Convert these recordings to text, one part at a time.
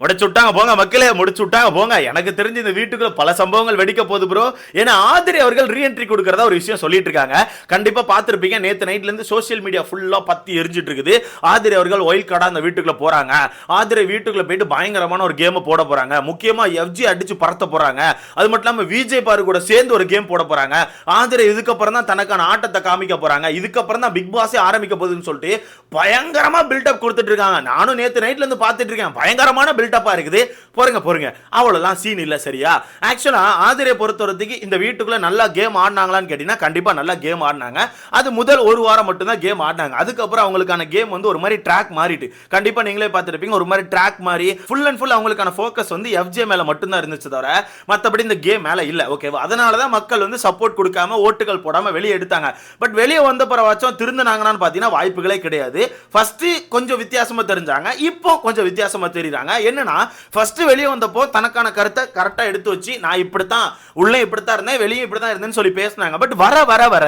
முடிச்சு விட்டாங்க போங்க மக்களே முடிச்சு விட்டாங்க போங்க. எனக்கு தெரிஞ்சு இந்த வீட்டுக்குள்ள பல சம்பவங்கள் வெடிக்க போகுது ப்ரோ ஏன்னா ஆதிரி அவர்கள் ரீஎன்ட்ரி கொடுக்கறதா ஒரு விஷயம் சொல்லிட்டு இருக்காங்க. கண்டிப்பா பார்த்துருப்பீங்க நேற்று நைட்ல இருந்து சோஷியல் மீடியா ஃபுல்லா பத்தி எரிஞ்சிட்டு இருக்குது. ஆதிரி அவர்கள் ஒயில் கார்டா அந்த வீட்டுக்குள்ள போறாங்க. ஆதிரி வீட்டுக்குள்ள போயிட்டு பயங்கரமான ஒரு கேம் போட போறாங்க. முக்கியமா எஃப்ஜி அடிச்சு பறத்த போறாங்க. அது மட்டும் இல்லாம விஜய் பாரு கூட சேர்ந்து ஒரு கேம் போட போறாங்க. ஆதிரி இதுக்கப்புறம் தான் தனக்கான ஆட்டத்தை காமிக்க போறாங்க. இதுக்கப்புறம் தான் பிக் பாஸே ஆரம்பிக்க போகுதுன்னு சொல்லிட்டு பயங்கரமா பில்டப் கொடுத்துட்டு இருக்காங்க. நானும் நேற்று நைட்ல இருந்து பார்த்துட்டு இருக்கேன். பயங்கரமான பில்டப்பாக இருக்குது. போறங்க போறங்க. அவ்வளவுதான் சீன் இல்லை சரியா? ஆக்சுவலாக ஆதிரியை பொறுத்தவரத்துக்கு இந்த வீட்டுக்குள்ள நல்லா கேம் ஆடினாங்களான்னு கேட்டீங்கன்னா கண்டிப்பா நல்லா கேம் ஆடினாங்க. அது முதல் ஒரு வாரம் மட்டும்தான் கேம் ஆடினாங்க. அதுக்கப்புறம் அவங்களுக்கான கேம் வந்து ஒரு மாதிரி ட்ராக் மாறிட்டு. கண்டிப்பா நீங்களே பார்த்துருப்பீங்க ஒரு மாதிரி ட்ராக் மாறி ஃபுல் அண்ட் ஃபுல் அவங்களுக்கான ஃபோக்கஸ் வந்து எஃப்ஜே மேல மட்டும்தான் இருந்துச்சு தவிர மற்றபடி இந்த கேம் மேல இல்லை ஓகேவா அதனால தான் மக்கள் வந்து சப்போர்ட் கொடுக்காம ஓட்டுகள் போடாம வெளியே எடுத்தாங்க. பட் வெளியே வந்த பிறவாச்சும் திருந்தினாங்கன்னு பார்த்தீங்கன்னா வாய்ப்புகளே கிடையாது. ஃபஸ்ட்டு கொஞ்சம் வித்தியாசமா தெரிஞ்சாங்க. இப்போ கொஞ்சம் வித்தியாசமா தெரியுறாங்க. என்னன்னா ஃபர்ஸ்ட் வெளியே வந்தப்போ தனக்கான கருத்தை கரெக்டா எடுத்து வச்சு நான் இப்படித்தான் உள்ளே இப்படித்தான் இருந்தேன் வெளியே இப்படித்தான் இருந்தேன்னு சொல்லி பேசினாங்க. பட் வர வர வர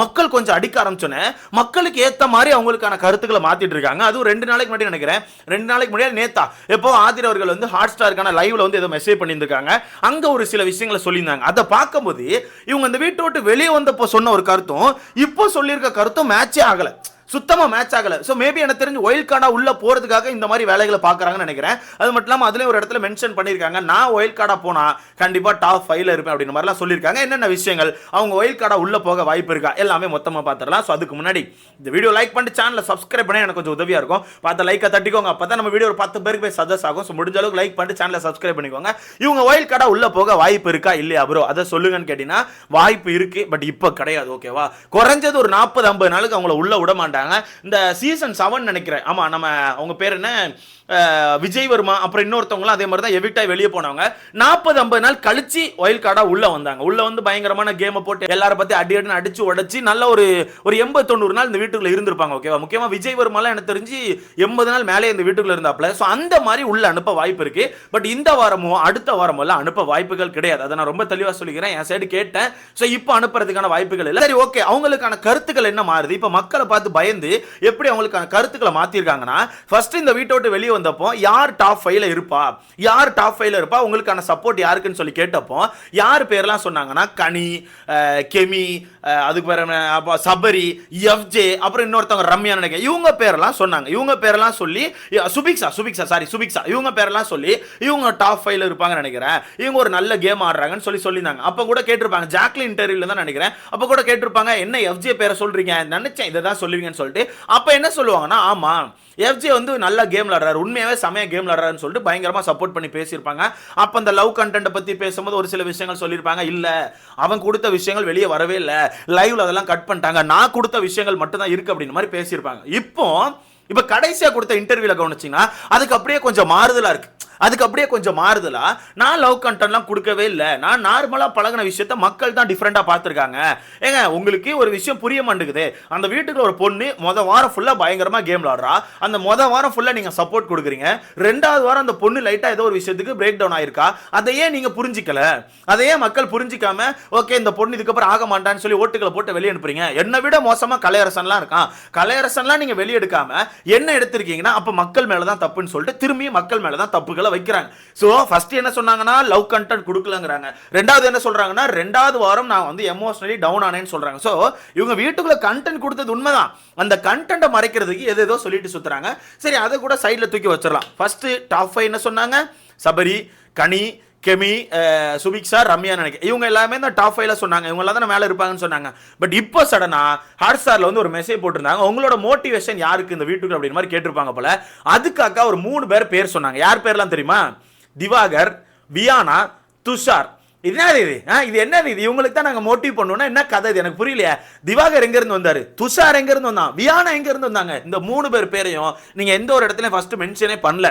மக்கள் கொஞ்சம் அடிக்க ஆரம்பிச்சோன்னே மக்களுக்கு ஏற்ற மாதிரி அவங்களுக்கான கருத்துக்களை மாத்திட்டு இருக்காங்க. அதுவும் ரெண்டு நாளைக்கு முன்னாடி நினைக்கிறேன். ரெண்டு நாளைக்கு முன்னாடி நேத்தா எப்போ ஆதிர் அவர்கள் வந்து ஹாட் ஸ்டாருக்கான லைவ்ல வந்து ஏதோ மெசேஜ் பண்ணியிருக்காங்க அங்க ஒரு சில விஷயங்களை சொல்லியிருந்தாங்க. அதை பார்க்கும்போது இவங்க இந்த வீட்டை விட்டு வெளியே வந்தப்போ சொன்ன ஒரு கருத்தும் இப்போ சொல்லியிருக்க கருத்தும் மேட்சே ஆகலை. சுத்தமாக மேட்ச் ஆகலை. ஸோ மேபி எனக்கு தெரிஞ்சு ஒயில் கார்டா உள்ள போறதுக்காக இந்த மாதிரி வேலைகளை பார்க்கறாங்கன்னு நினைக்கிறேன். அது மட்டும் இல்லாமல் அதுலேயும் ஒரு இடத்துல மென்ஷன் பண்ணியிருக்காங்க. நான் ஒயில் கார்டா போனா கண்டிப்பாக டாப் ஃபைவ்ல இருப்பேன் அப்படின்ற மாதிரிலாம் சொல்லியிருக்காங்க. என்னென்ன விஷயங்கள்? அவங்க ஒயில் கார்டா உள்ள போக வாய்ப்பு இருக்கா? எல்லாமே மொத்தமாக பார்த்துடலாம். ஸோ அதுக்கு முன்னாடி இந்த வீடியோ லைக் பண்ணிட்டு சேனலை சப்ஸ்கிரைப் பண்ணி எனக்கு கொஞ்சம் உதவியாக இருக்கும். பார்த்து லைக்கை தட்டிக்கோங்க. அப்பதான் நம்ம வீடியோ ஒரு பத்து பேருக்கு போய் சஜஸ்ட் ஆகும். ஸோ முடிஞ்ச அளவுக்கு லைக் பண்ணிட்டு சேனலை சப்ஸ்கிரைப் பண்ணிக்கோங்க. இவங்க ஒயில் கார்டா உள்ள போக வாய்ப்பு இருக்கா? இல்லையா ப்ரோ அதை சொல்லுங்கன்னு கேட்டிங்கன்னா வாய்ப்பு இருக்கு. பட் இப்போ கிடையாது. ஓகேவா குறைஞ்சது ஒரு நாற்பது ஐம்பது நாளுக்கு அவங்கள உள்ள விட மாட்டாங்க இந்த சீசன் செவன் நினைக்கிறேன். ஆமா நம்ம அவங்க பேர் என்ன? விஜய் வர்மா அப்புறம் இன்னொருத்தவங்களும் அதே மாதிரி தான் எவிக்டாய் வெளியே போனவங்க. நாற்பது ஐம்பது நாள் கழிச்சு ஒயில் கார்டா உள்ள வந்தாங்க. உள்ள வந்து பயங்கரமான கேமை போட்டு எல்லாரும் பத்தி அடி அடின்னு அடிச்சு உடச்சி நல்ல ஒரு ஒரு எண்பது தொண்ணூறு நாள் இந்த வீட்டுக்குள்ள இருந்திருப்பாங்க ஓகேவா முக்கியமா விஜய் வர்மாலாம் எனக்கு தெரிஞ்சு எண்பது நாள் மேலே இந்த வீட்டுக்குள்ள இருந்தாப்ல ஸோ அந்த மாதிரி உள்ள அனுப்ப வாய்ப்பு இருக்கு. பட் இந்த வாரமோ அடுத்த வாரமோ எல்லாம் அனுப்ப வாய்ப்புகள் கிடையாது. அதை நான் ரொம்ப தெளிவா சொல்லிக்கிறேன். என் சைடு கேட்டேன். ஸோ இப்போ அனுப்புறதுக்கான வாய்ப்புகள் இல்லை. சரி ஓகே அவங்களுக்கான கருத்துக்கள் என்ன மாறுது? இப்போ மக்களை பார்த்து பயந்து எப்படி அவங்களுக்கான கருத்துக்களை மாத்திருக்காங்கன்னா ஃபர்ஸ்ட் இந்த வீட்டை விட்டு வெளியே வந்தப்போ யார் டாப் ஃபைவ்ல இருப்பா? யார் டாப் ஃபைவ்ல இருப்பா? உங்களுக்கான சப்போர்ட் யாருக்குன்னு சொல்லி கேட்டப்போ யார் பேர்லாம் சொன்னாங்கன்னா கனி கெமி அதுக்கு பேர் சபரி எஃப்ஜே அப்புறம் இன்னொருத்தவங்க ரம்யா நினைக்கிறேன். இவங்க பேரெல்லாம் சொன்னாங்க. இவங்க பேரெல்லாம் சொல்லி சுபிக்ஸா சுபிக்ஷா சாரி சுபிக்ஷா. இவங்க பேரெல்லாம் சொல்லி இவங்க டாப் ஃபைவ்ல இருப்பாங்கன்னு நினைக்கிறேன். இவங்க ஒரு நல்ல கேம் ஆடுறாங்கன்னு சொல்லி சொல்லியிருந்தாங்க. அப்போ கூட கேட்டிருப்பாங்க. ஜாக்லின் இன்டர்வியூல தான் நினைக்கிறேன். அப்போ கூட கேட்டிருப்பாங்க என்ன எஃப்ஜே பேரை சொல்றீங்க? நினைச்சேன் இதை தான் சொல்லுவீங்கன்னு சொல்லிட்டு. அப்போ என்ன சொல்லுவாங்கன்னா ஆமா எஃப்ஜே வந்து நல்ல கேம் விளாடுறாரு உண்மையாகவே செமையா கேம் விளாடுறாருன்னு சொல்லிட்டு பயங்கரமாக சப்போர்ட் பண்ணி பேசியிருப்பாங்க. அப்போ அந்த லவ் கண்டென்ட்டை பற்றி பேசும்போது ஒரு சில விஷயங்கள் சொல்லியிருப்பாங்க. இல்லை அவன் கொடுத்த விஷயங்கள் வெளியே வரவே இல்லை. லைவ்ல அதெல்லாம் கட் பண்ணிட்டாங்க. நான் கொடுத்த விஷயங்கள் மட்டும் தான் இருக்கு அப்படின்னு மாதிரி பேசியிருப்பாங்க. இப்போ இப்போ கடைசியாக கொடுத்த இன்டர்வியூவில் கவனிச்சிங்கன்னா அதுக்கு அப்படியே கொஞ்சம் மாறுதலாக இருக்குது அதுக்கு அப்படியே கொஞ்சம் மாறுதலா? நான் லவ் கண்டென்ட்லாம் கொடுக்கவே இல்லை. நான் நார்மலாக பழகின விஷயத்த மக்கள் தான் டிஃப்ரெண்ட்டாக பார்த்துருக்காங்க. ஏங்க உங்களுக்கு ஒரு விஷயம் புரிய மாட்டேங்குது. அந்த வீட்டுக்குள்ள ஒரு பொண்ணு மொதல் வாரம் ஃபுல்லாக பயங்கரமாக கேம் விளாடுறா. அந்த மொதல் வாரம் ஃபுல்லாக நீங்கள் சப்போர்ட் கொடுக்குறீங்க. ரெண்டாவது வாரம் அந்த பொண்ணு லைட்டாக ஏதோ ஒரு விஷயத்துக்கு பிரேக் டவுன் ஆயிருக்கா அதையே நீங்கள் புரிஞ்சிக்கல? அதை ஏன் மக்கள் புரிஞ்சிக்காம ஓகே இந்த பொண்ணு இதுக்கப்புறம் ஆக மாட்டான்னு சொல்லி ஓட்டுகளை போட்டு வெளியே அனுப்புறீங்க? என்னை விட மோசமாக கலையரசன்லாம் இருக்கான். கலையரசன்லாம் நீங்கள் வெளியெடுக்காம என்ன எடுத்திருக்கீங்கன்னா அப்போ மக்கள் மேலே தான் தப்புன்னு சொல்லிட்டு திரும்பியும் மக்கள் மேலே தான் தப்புகள் வைக்கிறாங்க. ஸோ ஃபர்ஸ்ட் என்ன சொன்னாங்கன்னா லவ் கண்டென்ட் கொடுக்கலங்கிறாங்க. ரெண்டாவது என்ன சொல்றாங்கன்னா ரெண்டாவது வாரம் நான் வந்து எமோஷனலி டவுன் ஆனேன்னு சொல்றாங்க. ஸோ இவங்க வீட்டுக்குள்ள கண்டென்ட் கொடுத்தது உண்மைதான். அந்த கண்டென்ட்டை மறைக்கிறதுக்கு எது ஏதோ சொல்லிட்டு சுத்துறாங்க. சரி அதை கூட சைடுல தூக்கி வச்சிடலாம். ஃபர்ஸ்ட் டாப் ஃபைவ் என்ன சொன்னாங்க? சபரி கனி கெமி சுபிக் சார் ரம்யா நினைக்கிறேன் இவங்க எல்லாமே இந்த டாப் ஃபைவ்ல சொன்னாங்க. இவங்க எல்லாம் தான் மேலே இருப்பாங்கன்னு சொன்னாங்க. பட் இப்போ சடனாக ஹாட் ஸ்டாரில் வந்து ஒரு மெசேஜ் போட்டிருந்தாங்க. உங்களோட மோட்டிவேஷன் யாருக்கு? இந்த வீட்டுக்கு அப்படின்னு மாதிரி கேட்டிருப்பாங்க போல. அதுக்காக ஒரு மூணு பேர் பேர் சொன்னாங்க. யார் பேர்லாம் தெரியுமா? திவாகர் வியானா துஷார். இது என்னது இது? ஆ, இது என்னது இது? இவங்களுக்கு தான் நாங்கள் மோட்டிவ் பண்ணுவோம்னா என்ன கதை இது? எனக்கு புரியலையே. திவாகர் எங்கேருந்து வந்தார்? துஷார் எங்கேருந்து வந்தான்? வியானா எங்கேருந்து வந்தாங்க? இந்த மூணு பேர் பேரையும் நீங்கள் எந்த ஒரு இடத்துலையும் ஃபஸ்ட்டு மென்ஷனே பண்ணல.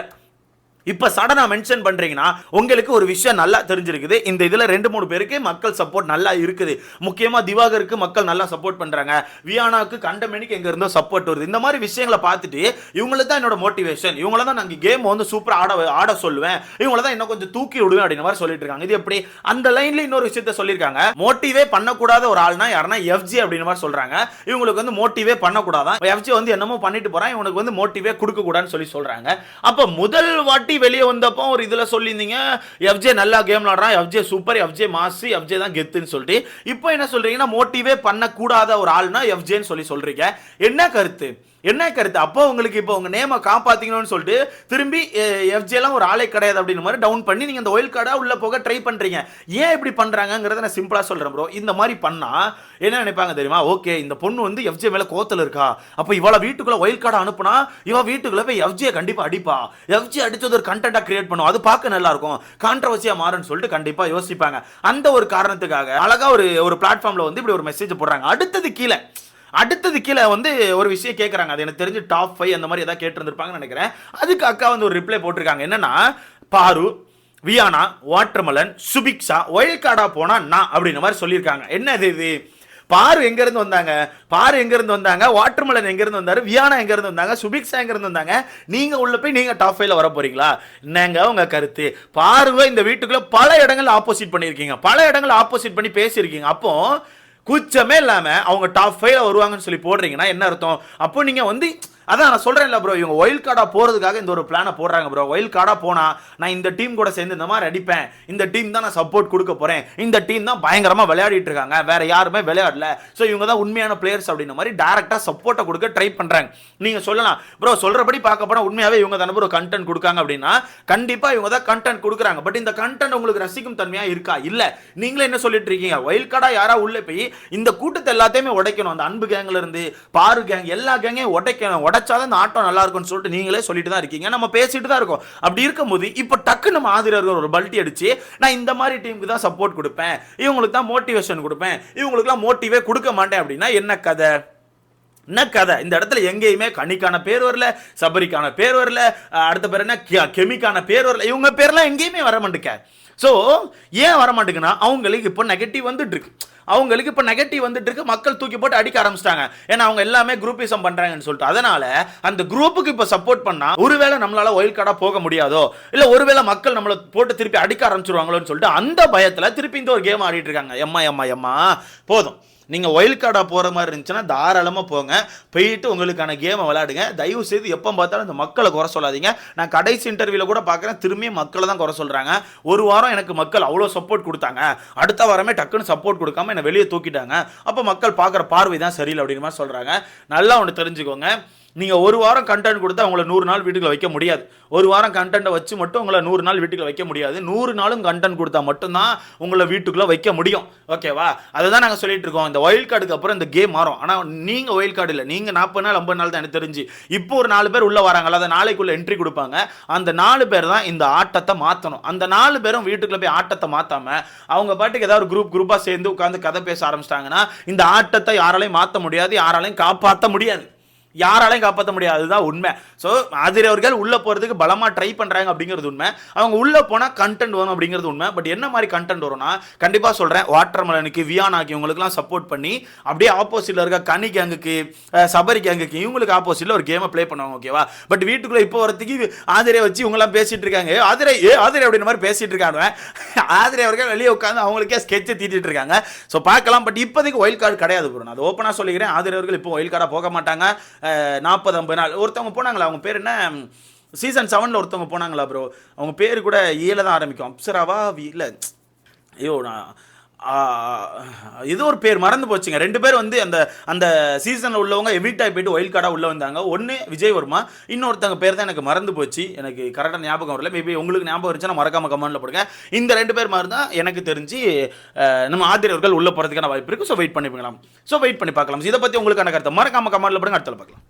இப்ப சடனா மென்ஷன் பண்றீங்கன்னா உங்களுக்கு ஒரு விஷயம் நல்லா தெரிஞ்சிருக்குது. இந்த இதுல ரெண்டு மூணு பேருக்கு மக்கள் சப்போர்ட் நல்லா இருக்குது. முக்கியமா திவாகருக்கு மக்கள் நல்லா சப்போர்ட் பண்றாங்க. வியானாக்கு கண்டமணிக்கு எங்க இருந்தோ சப்போர்ட் வருது. இந்த மாதிரி விஷயங்களை பார்த்துட்டு இவங்களுக்கு தான் என்னோட மோட்டிவேஷன் இவங்கள தான் நாங்கள் கேம் வந்து சூப்பராக ஆட ஆட சொல்லுவேன். இவங்கள தான் இன்னும் கொஞ்சம் தூக்கி விடுவேன் அப்படின்ற மாதிரி சொல்லிட்டு இருக்காங்க. இது எப்படி? அந்த லைன்ல இன்னொரு விஷயத்த சொல்லியிருக்காங்க. மோட்டிவே பண்ணக்கூடாத ஒரு ஆள்னா யாருன்னா எஃப்ஜி அப்படின்ற மாதிரி சொல்றாங்க. இவங்களுக்கு வந்து மோட்டிவே பண்ணக்கூடாதான். எஃப்ஜி வந்து என்னமோ பண்ணிட்டு போறான். இவனுக்கு வந்து மோட்டிவே கொடுக்க கூடாதுன்னு சொல்லி சொல்றாங்க. அப்ப முதல் வாட்டி மோட்டி வெளியே வந்தப்போ ஒரு இதில் சொல்லியிருந்தீங்க எஃப்ஜே நல்லா game விளாடுறான் FJ super FJ mass FJ தான் கெத்துன்னு சொல்லிட்டு. இப்போ என்ன சொல்கிறீங்கன்னா மோட்டிவே பண்ணக்கூடாத ஒரு ஆள்னா எஃப்ஜேன்னு சொல்லி சொல்கிறீங்க என்ன கருத்து? என்ன கருத்து? அப்போ உங்களுக்கு இப்போ உங்கள் நேமை காப்பாற்றிக்கணும்னு சொல்லிட்டு திரும்பி எஃப்ஜேலாம் ஒரு ஆளே கிடையாது அப்படின்னு மாதிரி டவுன் பண்ணி நீங்கள் இந்த ஒயில் கார்டாக உள்ளே போக ட்ரை பண்ணுறீங்க ஏன் இப்படி பண்ணுறாங்கிறத நான் சிம்பிளாக சொல்கிறேன் ப்ரோ இந்த மாதிரி பண்ணால் என்ன நினைப்பாங்க தெரியுமா? ஓகே இந்த பொண்ணு வந்து எஃப்ஜே மேலே கோத்தல் இருக்கா? அப்போ இவளை வீட்டுக்குள்ளே ஒயில் கார்டை அனுப்புனா இவள் வீட்டுக்குள்ளே போய் எஃப்ஜே கண்டிப்பாக அடிப்பா. எஃப்ஜே அடித்தது ஒரு கண்டென்ட்டா கிரியேட் பண்ணுவோம் அது பார்க்க நல்லா இருக்கும் கான்ட்ரவர்சியாக மாறும்னு சொல்லிட்டு கண்டிப்பாக யோசிப்பாங்க. அந்த ஒரு காரணத்துக்காக அழகாக ஒரு ஒரு பிளாட்ஃபார்மில் வந்து இப்படி ஒரு மெசேஜ் போடுறாங்க. அடுத்தது கீழே. அடுத்தது கீழே வந்து ஒரு விஷயம் கேட்குறாங்க அது எனக்கு தெரிஞ்சு டாப் ஃபைவ் அந்த மாதிரி ஏதாவது கேட்டிருந்துருப்பாங்கன்னு நினைக்கிறேன். அதுக்கு அக்கா வந்து ஒரு ரிப்ளை போட்டிருக்காங்க. என்னன்னா பாரு வியானா வாட்டர்மலன் சுபிக்ஷா ஒயல் கார்டா போனா நான் அப்படின்ற மாதிரி சொல்லியிருக்காங்க. என்ன இது இது? பாரு எங்க இருந்து வந்தாங்க? பாரு எங்க இருந்து வந்தாங்க? வாட்டர்மலன் எங்க இருந்து வந்தாரு? வியானா எங்க இருந்து வந்தாங்க? சுபிக்ஸா எங்க இருந்து வந்தாங்க? நீங்க உள்ள போய் நீங்க டாப் ஃபைவ்ல வர போறீங்களா? என்னங்க உங்க கருத்து? பாருவ இந்த வீட்டுக்குள்ள பல இடங்கள் ஆப்போசிட் பண்ணியிருக்கீங்க. பல இடங்கள் ஆப்போசிட் பண்ணி பேசியிருக்கீங்க. அப்போ குச்சமே இல்லாம அவங்க டாப் ஃபைவ்ல வருவாங்கன்னு சொல்லி போடுறீங்கன்னா என்ன அர்த்தம்? அப்போ நீங்க வந்து அதான் நான் சொல்றேன்ல ப்ரோ இவங்க ஒயில் கார்டாக போறதுக்காக இந்த ஒரு பிளானை போடுறாங்க ப்ரோ ஒயில் கார்டாக போனா நான் இந்த டீம் கூட சேர்ந்து இந்த மாதிரி அடிப்பேன். இந்த டீம் தான் நான் சப்போர்ட் கொடுக்க போறேன். இந்த டீம் தான் பயங்கரமா விளையாடிட்டு இருக்காங்க. வேற யாருமே விளையாடல. ஸோ இவங்க தான் உண்மையான பிளேயர்ஸ் அப்படின்ற மாதிரி டேரெக்டாக சப்போர்ட்டை கொடுக்க ட்ரை பண்றாங்க. நீங்க சொல்லலாம். ப்ரோ சொல்றபடி பார்க்க போனால் உண்மையாகவே இவங்க தானே ப்ரோ கண்டென்ட் கொடுக்காங்க அப்படின்னா கண்டிப்பா இவங்க தான் கண்டென்ட் கொடுக்குறாங்க. பட் இந்த கண்டென்ட் உங்களுக்கு ரசிக்கும் தன்மையா இருக்கா? இல்ல. நீங்களே என்ன சொல்லிட்டு இருக்கீங்க? ஒயில் கார்டாக யாராக உள்ளே போய் இந்த கூட்டத்தை எல்லாத்தையுமே உடைக்கணும். அந்த அன்பு கேங்ல இருந்து பாரு கேங் எல்லா கேங்கையும் உடைக்கணும். உடைச்சாதான் இந்த ஆட்டம் நல்லா இருக்கும்னு சொல்லிட்டு நீங்களே சொல்லிட்டு தான் இருக்கீங்க. நம்ம பேசிட்டு தான் இருக்கோம். அப்படி இருக்கும்போது இப்போ டக்கு நம்ம ஆதரவர்கள் ஒரு பல்ட்டி அடிச்சு நான் இந்த மாதிரி டீமுக்கு தான் சப்போர்ட் கொடுப்பேன். இவங்களுக்கு தான் மோட்டிவேஷன் கொடுப்பேன். இவங்களுக்குலாம் மோட்டிவே கொடுக்க மாட்டேன் அப்படின்னா என்ன கதை? என்ன கதை? இந்த இடத்துல எங்கேயுமே கனிக்கான பேர் வரல சபரிக்கான பேர் வரல அடுத்த பேர் என்ன? கெமிக்கான பேர் வரல. இவங்க பேர்லாம் எங்கேயுமே வர மாட்டேங்க. ஸோ ஏன் வர மாட்டேங்குன்னா அவங்களுக்கு இப்போ நெகட்டிவ் வந்துட்டு இருக்கு. அவங்களுக்கு இப்போ நெகட்டிவ் வந்துட்டு இருக்கு மக்கள் தூக்கி போட்டு அடிக்க ஆரம்பிச்சிட்டாங்க. ஏன்னா அவங்க எல்லாமே குரூப்பிசம் பண்ணுறாங்கன்னு சொல்லிட்டு. அதனால அந்த குரூப்புக்கு இப்போ சப்போர்ட் பண்ணால் ஒருவேளை நம்மளால் ஒயில் கார்டாக போக முடியாதோ இல்லை ஒருவேளை மக்கள் நம்மளை போட்டு திருப்பி அடிக்க ஆரம்பிச்சிருவாங்களோன்னு சொல்லிட்டு அந்த பயத்தில் திருப்பி இந்த ஒரு கேம் ஆடிட்டு இருக்காங்க. எம்மா எம்மா எம்மா போதும். நீங்கள் ஒயில் கார்டாக போகிற மாதிரி இருந்துச்சுன்னா தாராளமாக போங்க. போயிட்டு உங்களுக்கான கேமை விளையாடுங்க. தயவு செய்து எப்போ பார்த்தாலும் இந்த மக்களை குறை சொல்லாதீங்க. நான் கடைசி இன்டர்வியூவில் கூட பார்க்குறேன். திரும்பியும் மக்களை தான் குறை சொல்கிறாங்க ஒரு வாரம் எனக்கு மக்கள் அவ்வளோ சப்போர்ட் கொடுத்தாங்க. அடுத்த வாரமே டக்குன்னு சப்போர்ட் கொடுக்காம என்னை வெளியே தூக்கிட்டாங்க. அப்போ மக்கள் பார்க்குற பார்வை தான் சரியில்லை அப்படின்னு மாதிரி சொல்கிறாங்க நல்லா ஒன்று தெரிஞ்சுக்கோங்க. நீங்கள் ஒரு வாரம் கண்டென்ட் கொடுத்தா உங்களை நூறு நாள் வீட்டுக்குள்ள வைக்க முடியாது. ஒரு வாரம் கண்டென்ட்டை வச்சு மட்டும் உங்களை நூறு நாள் வீட்டுக்குள்ள வைக்க முடியாது. நூறு நாளும் கண்டென்ட் கொடுத்தா மட்டும்தான் உங்களை வீட்டுக்குள்ளே வைக்க முடியும். ஓகேவா அதை தான் நாங்கள் சொல்லிட்டு இருக்கோம். இந்த ஒயில் கார்டுக்கு அப்புறம் இந்த கேம் மாறும். ஆனால் நீங்கள் ஒயில் கார்டு இல்லை. நீங்கள் நாற்பது நாள் ஐம்பது நாள் தான் எனக்கு தெரிஞ்சு. இப்போ ஒரு நாலு பேர் உள்ளே வராங்களா அதை நாளைக்குள்ளே என்ட்ரி கொடுப்பாங்க. அந்த நாலு பேர் தான் இந்த ஆட்டத்தை மாற்றணும் அந்த நாலு பேரும் வீட்டுக்குள்ளே போய் ஆட்டத்தை மாற்றாமல் அவங்க பாட்டுக்கு ஏதாவது குரூப் குரூப்பாக சேர்ந்து உட்காந்து கதை பேச ஆரம்பிச்சிட்டாங்கன்னா இந்த ஆட்டத்தை யாராலையும் மாற்ற முடியாது யாராலையும் காப்பாற்ற முடியாது. யாராலையும் காப்பாற்ற முடியாது. அதுதான் உண்மை. ஸோ ஆதிரி அவர்கள் உள்ள போறதுக்கு பலமா ட்ரை பண்றாங்க அப்படிங்கிறது உண்மை. அவங்க உள்ள போனா கண்டென்ட் வரும் அப்படிங்கிறது உண்மை. பட் என்ன மாதிரி கண்டென்ட் வரும்னா கண்டிப்பா சொல்றேன் வாட்டர்மலனுக்கு வியானாக்கு இவங்களுக்குலாம் சப்போர்ட் பண்ணி அப்படியே ஆப்போசிட்ல இருக்க கனி கேங்குக்கு சபரி கேங்குக்கு இவங்களுக்கு ஆப்போசிட்ல ஒரு கேமை ப்ளே பண்ணுவாங்க ஓகேவா பட் வீட்டுக்குள்ள இப்போ வரதுக்கு ஆதிரியை வச்சு இவங்கெல்லாம் பேசிட்டு இருக்காங்க. ஆதிரை ஏ ஆதிரை அப்படின்ற மாதிரி பேசிட்டு இருக்காங்க. ஆதிரை அவர்கள் வெளியே உட்காந்து அவங்களுக்கே ஸ்கெட்சை தீட்டிட்டு இருக்காங்க. ஸோ பார்க்கலாம். பட் இப்போதைக்கு ஒயில் கார்டு கிடையாது ப்ரோ நான் அது ஓப்பனாக சொல்லிக்கிறேன். ஆதிரை அவர்கள் இப்போ ஒயில் கார்டாக போக மாட்டாங்க. நாற்பது ஐம்பது நாள். ஒருத்தவங்க போனாங்களா? அவங்க பேர் என்ன? சீசன் செவனில் ஒருத்தவங்க போனாங்களா ப்ரோ அவங்க பேர் கூட ஈழ தான் ஆரம்பிக்கும். அப்சராவா இல்லை. ஐயோ நான் இது ஒரு பேர் மறந்து போச்சுங்க. ரெண்டு பேர் வந்து அந்த அந்த சீசனில் உள்ளவங்க எவிட்டாய் போயிட்டு ஒயில் கார்டாக உள்ளே வந்தாங்க. ஒன்று விஜய் வர்மா பேர் தான் எனக்கு மறந்து போச்சு. எனக்கு கரெக்டாக ஞாபகம் வரல. மேபி உங்களுக்கு ஞாபகம் இருந்துச்சுன்னா மறக்காம கமெண்ட்ல போடுங்க. இந்த ரெண்டு பேர் மாதிரி தான் எனக்கு தெரிஞ்சு நம்ம ஆத்திரியர்கள் உள்ள போகிறதுக்கான வாய்ப்பு இருக்குது ஸோ வெயிட் பண்ணி பார்க்கலாம் ஸோ வெயிட் பண்ணி பார்க்கலாம்? இதை பற்றி உங்களுக்கான கருத்தை மறக்காம கமெண்ட்ல போடுங்க. அடுத்த பார்க்கலாம்.